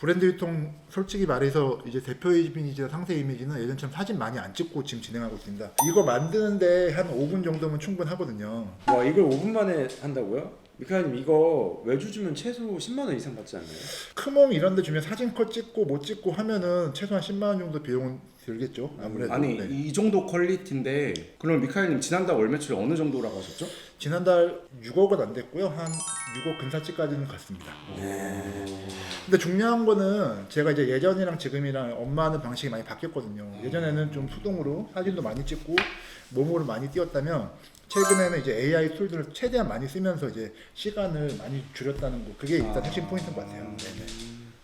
브랜드 유통 솔직히 말해서 이제 대표 이미지나 상세 이미지는 예전처럼 사진 많이 안 찍고 지금 진행하고 있습니다. 이거 만드는데 한 5분 정도면 충분하거든요. 와 이걸 5분 만에 한다고요? 미카님 이거 외주 주면 최소 10만 원 이상 받지 않나요? 크몽 이런 데 주면 사진 컷 찍고 못 찍고 하면은 최소한 10만 원 정도 비용은 들겠죠. 아무래도. 아니 네. 이 정도 퀄리티인데 그럼 미카엘님 지난달 월 매출이 어느 정도라고 하셨죠? 지난달 6억은 안 됐고요. 한 6억 근사치까지는 갔습니다. 근데 중요한 거는 제가 이제 예전이랑 지금이랑 업무하는 방식이 많이 바뀌었거든요. 예전에는 좀 수동으로 사진도 많이 찍고 몸으로 많이 뛰었다면 최근에는 이제 AI 툴들을 최대한 많이 쓰면서 이제 시간을 많이 줄였다는 거. 그게 일단 핵심 포인트인 것 같아요. 네네.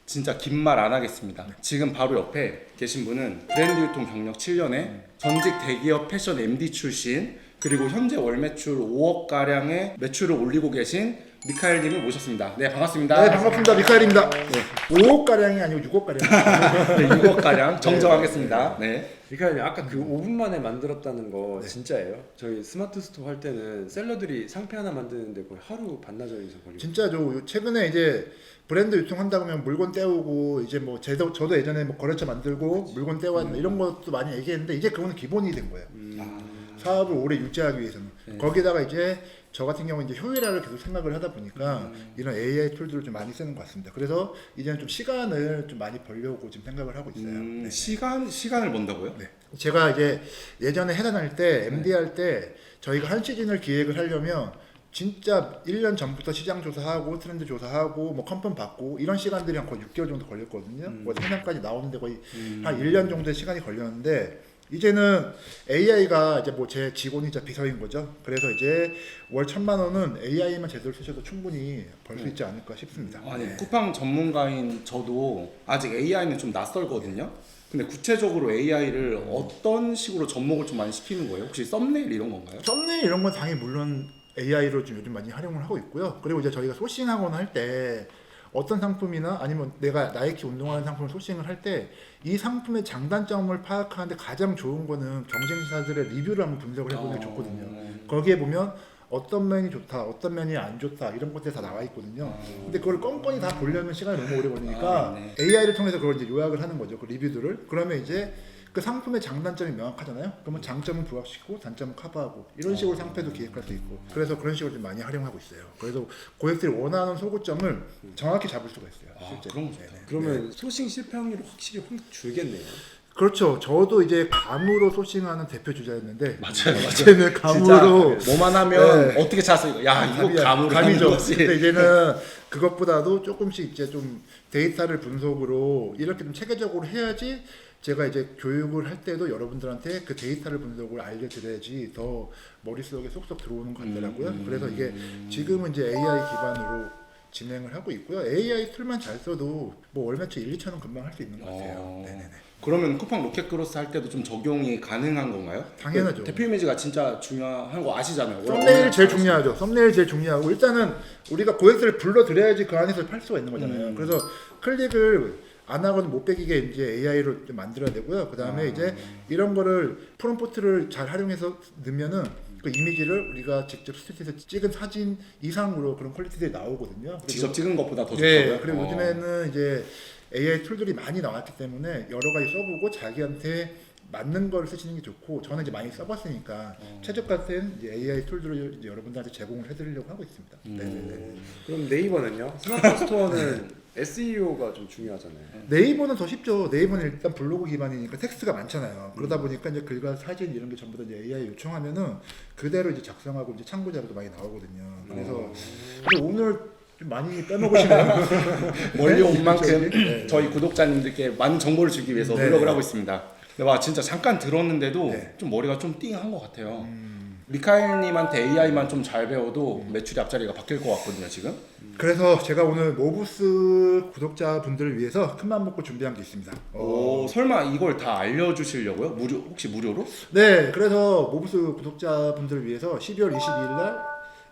진짜 긴 말 안 하겠습니다. 지금 바로 옆에 계신 분은 브랜드 유통 경력 7년에 전직 대기업 패션 MD 출신 그리고 현재 월 매출 5억 가량의 매출을 올리고 계신 미카엘님을 모셨습니다. 네 반갑습니다. 네, 반갑습니다. 미카엘입니다. 5억 가량이 아니고 6억 가량. 네, 6억 가량 정정하겠습니다. 네. 미카님 아까 그 5분 만에 만들었다는 거 진짜예요? 저희 스마트 스토어 할 때는 셀러들이 상표 하나 만드는데 거의 하루 반나절 이상 걸리고 진짜죠. 최근에 이제 브랜드 유통한다 그러면 물건 떼오고 이제 뭐 제도 저도 예전에 뭐 거래처 만들고 물건 떼와 이런 것도 많이 얘기했는데 이제 그거는 기본이 된 거예요. 사업을 오래 유지하기 위해서는 네. 거기다가 이제 저 같은 경우 는 이제 효율화를 계속 생각을 하다 보니까 이런 AI 툴들을 좀 많이 쓰는 것 같습니다. 그래서 이제는 좀 시간을 좀 많이 벌려고 지금 생각을 하고 있어요. 음, 네. 시간 시간을 번다고요? 네. 제가 이제 예전에 해단 할 때 MD 할 때 저희가 한 시즌을 기획을 하려면 진짜 1년 전부터 시장 조사하고 트렌드 조사하고 뭐 컨펌 받고 이런 시간들이 한 거의 6개월 정도 걸렸거든요. 뭐 생산까지 나오는데 거의 한 1년 정도의 시간이 걸렸는데 이제는 AI가 이제 뭐 제 직원이자 비서인 거죠. 그래서 이제 월 천만 원은 AI만 제대로 쓰셔도 충분히 벌 수 있지 않을까 싶습니다. 아니 네. 쿠팡 전문가인 저도 아직 AI는 좀 낯설거든요. 근데 구체적으로 AI를 어떤 식으로 접목을 좀 많이 시키는 거예요? 혹시 썸네일 이런 건가요? 썸네일 이런 건 당연히 물론 AI로 좀 요즘 많이 활용을 하고 있고요. 그리고 이제 저희가 소싱하거나 할 때 어떤 상품이나 아니면 내가 나이키 운동하는 상품을 소싱을 할 때 이 상품의 장단점을 파악하는데 가장 좋은 거는 경쟁사들의 리뷰를 한번 분석을 해보는 게 어. 좋거든요. 거기에 보면 어떤 면이 좋다, 어떤 면이 안 좋다 이런 것들이 다 나와 있거든요. 근데 그걸 껌껌이 다 보려면 시간이 너무 오래 걸리니까 아, 네. AI를 통해서 그걸 이제 요약을 하는 거죠. 그 리뷰들을. 그러면 이제 그 상품의 장단점이 명확하잖아요. 그러면 장점은 부각시키고 단점은 커버하고 이런 식으로 상패도 기획할 수 있고 그래서 그런 식으로 좀 많이 활용하고 있어요. 그래서 고객들이 원하는 소구점을 정확히 잡을 수가 있어요. 아, 실제. 그런 거 좋다. 네네. 그러면 소싱 실패 확률이 확실히 확 줄겠네요 그렇죠. 저도 이제 감으로 소싱하는 대표 주자였는데 맞아요, 맞아요. 이제는 감으로 뭐만 하면 네. 어떻게 찾았어? 야 이거 감이야. 감으로 감이죠. 거지. 근데 이제는 그것보다도 조금씩 이제 좀 데이터를 분석으로 이렇게 좀 체계적으로 해야지 제가 이제 교육을 할 때도 여러분들한테 그 데이터를 분석을 알려드려야지 더 머릿속에 쏙쏙 들어오는 것 같더라고요. 음. 그래서 이게 지금은 이제 AI 기반으로 진행을 하고 있고요. AI 툴만 잘 써도 뭐 월매출 1, 2천 원 금방 할 수 있는 것 같아요. 어. 네네네. 그러면 쿠팡 로켓크로스 할 때도 좀 적용이 가능한 건가요? 당연하죠. 그 대표 이미지가 진짜 중요한 거 아시잖아요. 썸네일 제일 중요하죠. 썸네일 제일 중요하고 일단은 우리가 고객들을 불러드려야지 그 안에서 팔 수가 있는 거잖아요. 음. 그래서 클릭을 안 하고는 못 빼기게 이제 AI로 좀 만들어야 되고요. 그 다음에 아. 이제 이런 거를 프롬포트를 잘 활용해서 넣으면은 그 이미지를 우리가 직접 스튜디오에서 찍은 사진 이상으로 그런 퀄리티들이 나오거든요. 직접 찍은 것보다 더 예, 좋다고요? 그리고 어. 요즘에는 이제 AI 툴들이 많이 나왔기 때문에 여러 가지 써보고 자기한테 맞는 걸 쓰시는 게 좋고 저는 이제 많이 써봤으니까 어. 최적 같은 이제 AI 툴들을 이제 여러분들한테 제공을 해드리려고 하고 있습니다. 음. 네네네. 그럼 네이버는요? 스마트 스토어는 SEO가 좀 중요하잖아요 네이버는 더 쉽죠. 네이버는 일단 블로그 기반이니까 텍스트가 많잖아요. 음. 그러다 보니까 이제 글과 사진 이런 게 전부 다 이제 AI 요청하면은 그대로 이제 작성하고 이제 참고 자료도 많이 나오거든요. 그래서 어. 근데 오늘 좀 많이 빼먹으시네요. 멀리 온 네, 만큼 네. 저희 구독자님들께 많은 정보를 주기 위해서 네. 노력을 하고 있습니다. 근데 와 진짜 잠깐 들었는데도 네. 좀 머리가 좀 띵한 것 같아요. 음. 미카엘님한테 AI만 좀 잘 배워도 매출이 앞자리가 바뀔 것 같거든요 지금. 그래서 제가 오늘 모브스 구독자분들을 위해서 큰맘 먹고 준비한 게 있습니다. 어, 오 설마 이걸 다 알려주시려고요? 무료 혹시 무료로? 네, 그래서 모브스 구독자분들을 위해서 12월 22일 날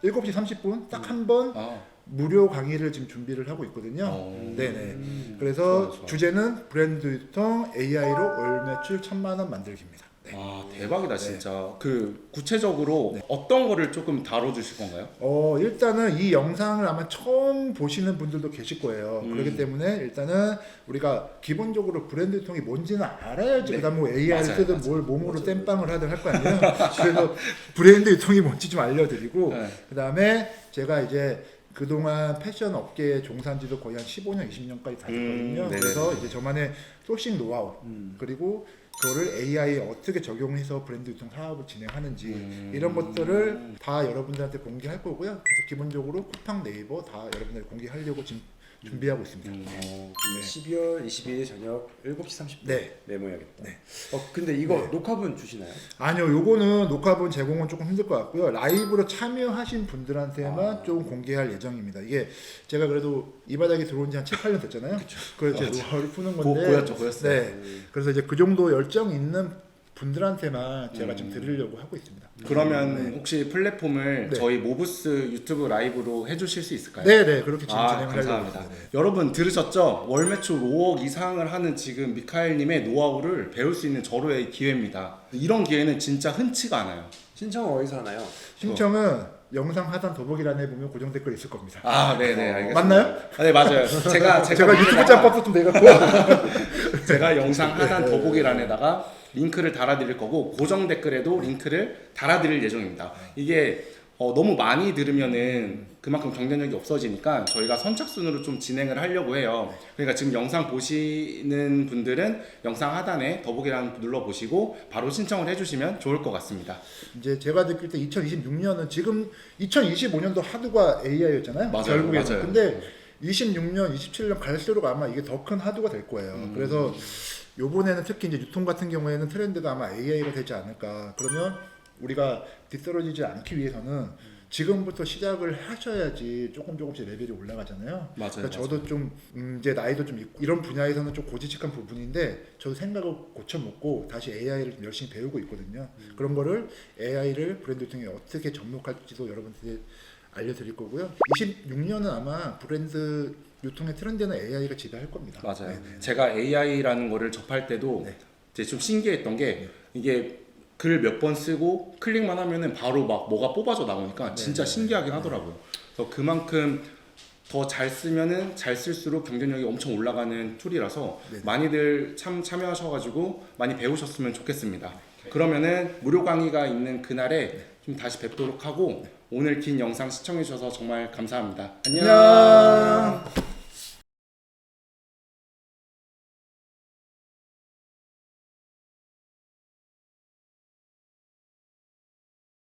7시 30분 딱 한 번 아, 무료 강의를 지금 준비를 하고 있거든요. 어. 네네. 그래서 좋아요, 좋아요. 주제는 브랜드 유통 AI로 월 매출 천만 원 만들기입니다. 아 대박이다 네. 진짜. 그 구체적으로 어떤 거를 조금 다뤄주실 건가요? 어 일단은 이 영상을 아마 처음 보시는 분들도 계실 거예요. 음. 그렇기 때문에 일단은 우리가 기본적으로 브랜드 유통이 뭔지는 알아야지 네. 그다음 뭐 AI를 맞아요, 쓰든 맞아요. 뭘 몸으로. 땜빵을 하든 할 거 아니에요. 그래서 브랜드 유통이 뭔지 좀 알려드리고 네. 그다음에 제가 이제 그동안 패션 업계에 종사한 지도 거의 한 15년, 20년까지 다 됐거든요. 음, 네네네. 그래서 이제 저만의 소싱 노하우 음. 그리고 그거를 AI에 어떻게 적용해서 브랜드 유통 사업을 진행하는지 음. 이런 것들을 다 여러분들한테 공개할 거고요. 그래서 기본적으로 쿠팡 네이버 다 여러분들 공개하려고 지금 준비하고 있습니다. 음. 어, 네. 12월 22일 저녁 7시 30분 네. 메모해야겠다. 네. 어 근데 이거 네. 녹화분 주시나요? 아니요, 요거는 녹화본 제공은 조금 힘들 것 같고요. 라이브로 참여하신 분들한테만 아. 좀 공개할 예정입니다. 이게 제가 그래도 이 바닥에 들어온 지 한 7, 8년 됐잖아요. 그래서 제. 노하우를 푸는 보, 건데. 보였죠 보였어요. 네. 음. 그래서 이제 그 정도 열정 있는 분들한테만 제가 음. 좀 드리려고 하고 있습니다. 그러면 네. 혹시 플랫폼을 네. 저희 모브스 유튜브 라이브로 해주실 수 있을까요? 네, 네, 그렇게 지금 아, 진행을 하려고 감사합니다. 합니다. 네. 여러분 들으셨죠? 월 매출 5억 이상을 하는 지금 미카엘님의 노하우를 배울 수 있는 절호의 기회입니다. 이런 기회는 진짜 흔치가 않아요. 신청 어디서 하나요? 신청은 영상 하단 더보기란에 보면 고정 댓글 있을 겁니다. 아, 네 네, 알겠습니다. 맞나요? 아, 네, 맞아요. 제가, 제가, 제가 유튜브 짬밥도 좀 내갖고 제가 영상 하단 네. 더보기란에다가 링크를 달아드릴 거고 고정 댓글에도 링크를 달아드릴 예정입니다. 이게 어, 너무 많이 들으면은 그만큼 경쟁력이 없어지니까 저희가 선착순으로 좀 진행을 하려고 해요. 그러니까 지금 영상 보시는 분들은 영상 하단에 더보기란 눌러보시고 바로 신청을 해주시면 좋을 것 같습니다. 이제 제가 느낄 때 2026년은 지금 2025년도 하드가 AI였잖아요. 맞아요, 결국에는. 맞아요. 근데 26년, 27년 갈수록 아마 이게 더 큰 하드가 될 거예요. 음. 그래서 요번에는 특히 이제 유통 같은 경우에는 트렌드가 아마 AI가 되지 않을까. 그러면 우리가 뒤떨어지지 않기 위해서는 지금부터 시작을 하셔야지 조금 조금씩 레벨이 올라가잖아요. 맞아요. 그러니까 저도 좀 음, 이제 나이도 좀 있고 이런 분야에서는 좀 고지식한 부분인데 저도 생각을 고쳐 먹고 다시 AI를 좀 열심히 배우고 있거든요. 그런 거를 AI를 브랜드 유통에 어떻게 접목할지도 여러분들께 알려드릴 거고요. 26년은 아마 브랜드 유통의 트렌드는 AI가 지배할 겁니다. 맞아요. 네, 네. 제가 AI라는 거를 접할 때도 네. 이제 좀 신기했던 게 이게 글 몇 번 쓰고 클릭만 하면은 바로 막 뭐가 뽑아져 나오니까 진짜 네. 신기하긴 하더라고요. 그래서 그만큼 더 잘 쓰면은 잘 쓸수록 경쟁력이 엄청 올라가는 툴이라서 네. 많이들 참 참여하셔가지고 많이 배우셨으면 좋겠습니다. 그러면은 무료 강의가 있는 그날에 좀 다시 뵙도록 하고 오늘 긴 영상 시청해 주셔서 정말 감사합니다. 안녕. 안녕.